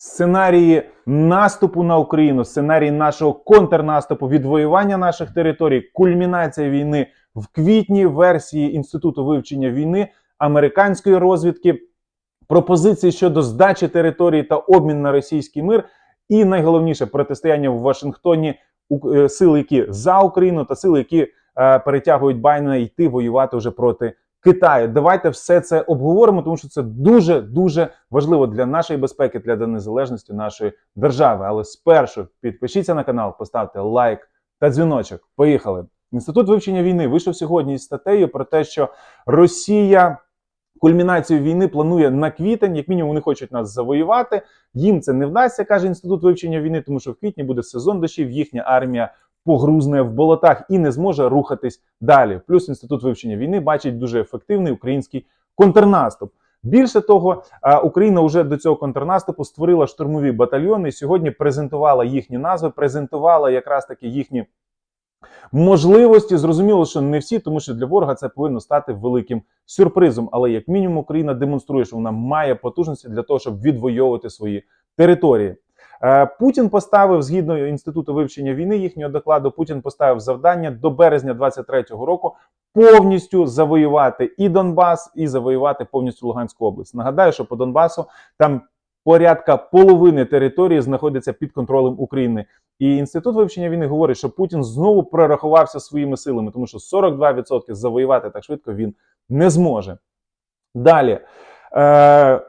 сценарії наступу на Україну, сценарії нашого контрнаступу, відвоювання наших територій, кульмінація війни в квітні версії Інституту вивчення війни американської розвідки, пропозиції щодо здачі території та обмін на російський мир, і найголовніше протистояння в Вашингтоні е, сили, які за Україну, та сили, які е, перетягують Байдена йти воювати вже проти Китаю. Давайте все це обговоримо, тому що це дуже дуже важливо для нашої безпеки, для незалежності нашої держави. Але спершу підпишіться на канал, поставте лайк та дзвіночок. Поїхали. Інститут вивчення війни вийшов сьогодні із статтею про те, що Росія кульмінацію війни планує на квітень. Як мінімум, вони хочуть нас завоювати. Їм це не вдасться, каже інститут вивчення війни, тому що в квітні буде сезон дощів. Їхня армія погрузне в болотах і не зможе рухатись далі. Плюс інститут вивчення війни бачить дуже ефективний український контрнаступ. Більше того, Україна вже до цього контрнаступу створила штурмові батальйони. і Сьогодні презентувала їхні назви, презентувала якраз таки їхні можливості. Зрозуміло, що не всі, тому що для ворога це повинно стати великим сюрпризом. Але як мінімум Україна демонструє, що вона має потужності для того, щоб відвоювати свої території. Е, Путін поставив згідно інституту вивчення війни їхнього докладу. Путін поставив завдання до березня 23-го року повністю завоювати і Донбас, і завоювати повністю Луганську область. Нагадаю, що по Донбасу там порядка половини території знаходиться під контролем України. І інститут вивчення війни говорить, що Путін знову прорахувався своїми силами, тому що 42% завоювати так швидко він не зможе. Далі. Е,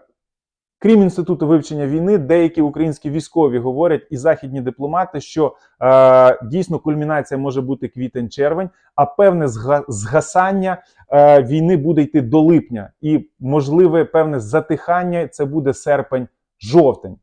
Крім інституту вивчення війни, деякі українські військові говорять і західні дипломати, що е, дійсно кульмінація може бути квітень-червень, а певне зга- згасання е, війни буде йти до липня, і можливе певне затихання це буде серпень-жовтень.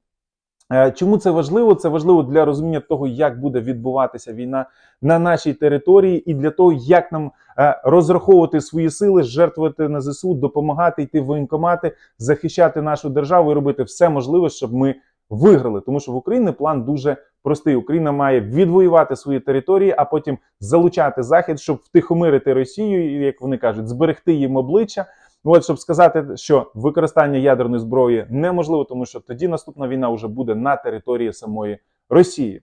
Е, Чому це важливо? Це важливо для розуміння того, як буде відбуватися війна на нашій території, і для того, як нам е, розраховувати свої сили, жертвувати на ЗСУ, допомагати йти в воєнкомати, захищати нашу державу і робити все можливе, щоб ми виграли. Тому що в Україні план дуже простий. Україна має відвоювати свої території, а потім залучати захід, щоб втихомирити Росію, як вони кажуть, зберегти їм обличчя. От щоб сказати, що використання ядерної зброї неможливо, тому що тоді наступна війна вже буде на території самої Росії.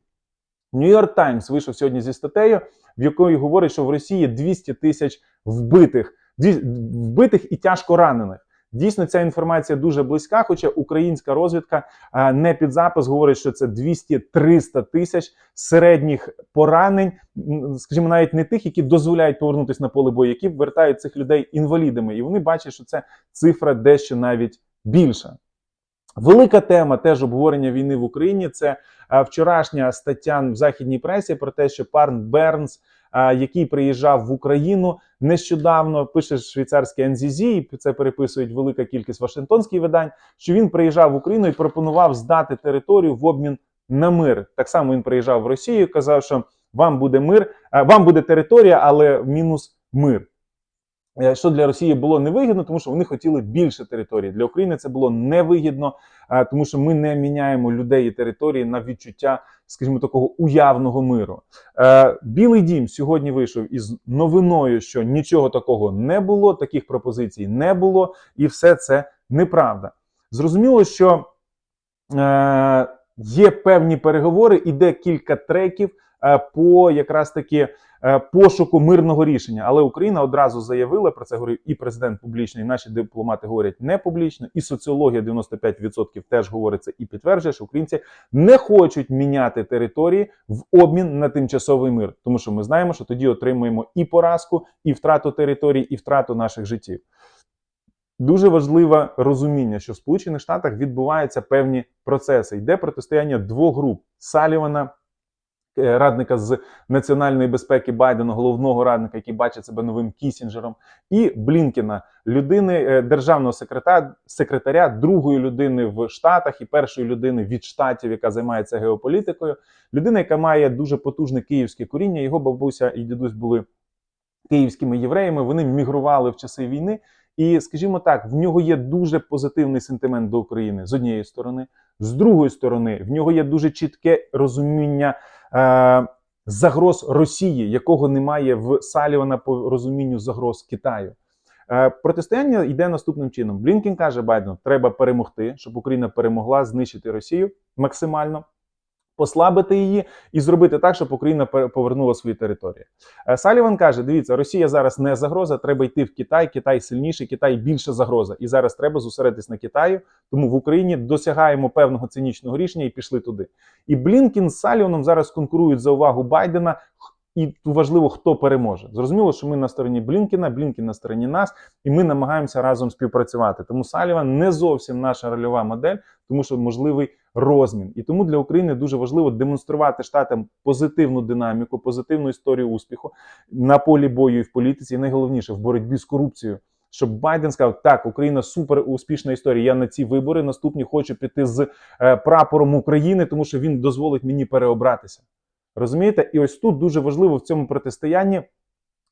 Нью-Йорк Таймс вийшов сьогодні зі статтею, в якої говорить, що в Росії 200 тисяч вбитих, вбитих і тяжко ранених. Дійсно, ця інформація дуже близька, хоча українська розвідка а, не під запис говорить, що це 200-300 тисяч середніх поранень, скажімо, навіть не тих, які дозволяють повернутися на поле бою, які вертають цих людей інвалідами, і вони бачать, що це цифра дещо навіть більша. Велика тема теж обговорення війни в Україні. Це е, вчорашня стаття в західній пресі про те, що пан Бернс, е, який приїжджав в Україну нещодавно, пише швейцарський НЗЗ, і це переписують велика кількість вашингтонських видань. Що він приїжджав в Україну і пропонував здати територію в обмін на мир. Так само він приїжджав в Росію, казав, що вам буде мир, вам буде територія, але мінус мир. Е, Що для Росії було невигідно, тому що вони хотіли більше території. Для України це було невигідно, е, тому що ми не міняємо людей і території на відчуття, скажімо, такого уявного миру. Е, Білий дім сьогодні вийшов із новиною, що нічого такого не було, таких пропозицій не було, і все це неправда. Зрозуміло, що є певні переговори, іде кілька треків по якраз таки пошуку мирного рішення. Але Україна одразу заявила про це говорив і президент публічно, і наші дипломати говорять не публічно, і соціологія 95% теж говорить це і підтверджує, що українці не хочуть міняти території в обмін на тимчасовий мир, тому що ми знаємо, що тоді отримуємо і поразку, і втрату територій, і втрату наших життів. Дуже важливе розуміння, що в Сполучених Штатах відбуваються певні процеси. Йде протистояння двох груп Салівана, е, радника з національної безпеки Байдена, головного радника, який бачить себе новим Кісінджером, і Блінкена, людини е, державного секретаря, секретаря, другої людини в Штатах і першої людини від штатів, яка займається геополітикою. Людина, яка має дуже потужне київське коріння. Його бабуся і дідусь були київськими євреями. Вони мігрували в часи війни. І, скажімо так, в нього є дуже позитивний сентимент до України з однієї сторони, з другої сторони, в нього є дуже чітке розуміння е, загроз Росії, якого немає в Салівана по розумінню загроз Китаю. Е, Протистояння йде наступним чином. Блінкін каже Байдену, треба перемогти, щоб Україна перемогла, знищити Росію максимально. Послабити її і зробити так, щоб Україна повернула свої території. Е, Саліван каже: дивіться, Росія зараз не загроза, треба йти в Китай. Китай сильніший, Китай більша загроза. І зараз треба зосередитись на Китаю. Тому в Україні досягаємо певного цинічного рішення і пішли туди. І Блінкін з Саліваном зараз конкурують за увагу Байдена. І важливо, хто переможе. Зрозуміло, що ми на стороні Блінкіна, Блінкін на стороні нас, і ми намагаємося разом співпрацювати. Тому Саліван не зовсім наша рольова модель, тому що можливий розмін. І тому для України дуже важливо демонструвати штатам позитивну динаміку, позитивну історію успіху на полі бою і в політиці, і найголовніше в боротьбі з корупцією. Щоб Байден сказав, так, Україна супер успішна історія. Я на ці вибори наступні хочу піти з е, прапором України, тому що він дозволить мені переобратися. Розумієте? І ось тут дуже важливо в цьому протистоянні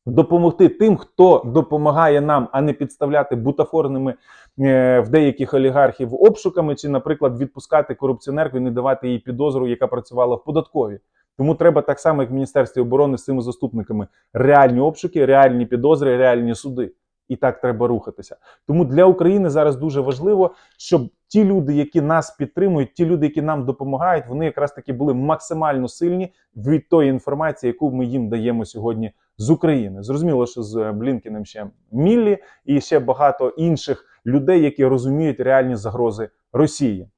допомогти тим, хто допомагає нам, а не підставляти бутафорними е, в деяких олігархів обшуками, чи, наприклад, відпускати корупціонерку і не давати їй підозру, яка працювала в податковій. Тому треба так само, як в Міністерстві оборони з цими заступниками, реальні обшуки, реальні підозри, реальні суди. І так треба рухатися. Тому для України зараз дуже важливо, щоб ті люди, які нас підтримують, ті люди, які нам допомагають, вони якраз таки були максимально сильні від тої інформації, яку ми їм даємо сьогодні з України. Зрозуміло, що з Блінкіним ще Міллі і ще багато інших людей, які розуміють реальні загрози Росії.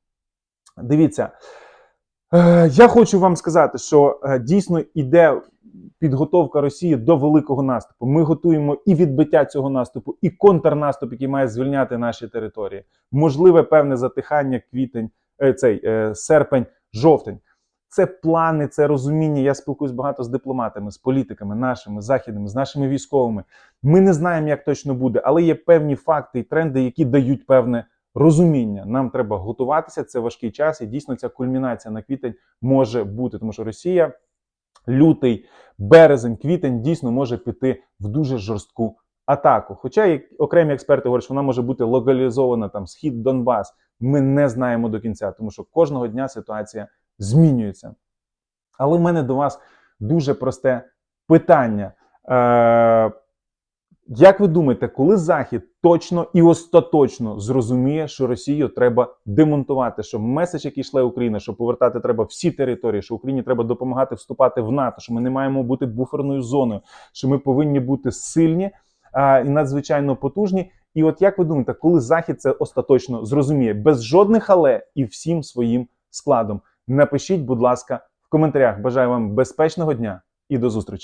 Дивіться, е, я хочу вам сказати, що е, дійсно іде підготовка Росії до великого наступу. Ми готуємо і відбиття цього наступу, і контрнаступ, який має звільняти наші території. Можливе певне затихання квітень, е, цей е, серпень, жовтень. Це плани, це розуміння. Я спілкуюсь багато з дипломатами, з політиками, нашими західними, з нашими військовими. Ми не знаємо, як точно буде, але є певні факти і тренди, які дають певне розуміння. Нам треба готуватися. Це важкий час, і дійсно ця кульмінація на квітень може бути, тому що Росія, лютий, березень, квітень дійсно може піти в дуже жорстку атаку. Хоча як окремі експерти говорять, що вона може бути локалізована там схід Донбас. Ми не знаємо до кінця, тому що кожного дня ситуація змінюється. Але в мене до вас дуже просте питання. Е, як ви думаєте, коли Захід точно і остаточно зрозуміє, що Росію треба демонтувати, що меседж, який йшла Україна, що повертати треба всі території, що Україні треба допомагати вступати в НАТО, що ми не маємо бути буферною зоною, що ми повинні бути сильні а, і надзвичайно потужні. І от як ви думаєте, коли Захід це остаточно зрозуміє, без жодних але і всім своїм складом? Напишіть, будь ласка, в коментарях. Бажаю вам безпечного дня і до зустрічі.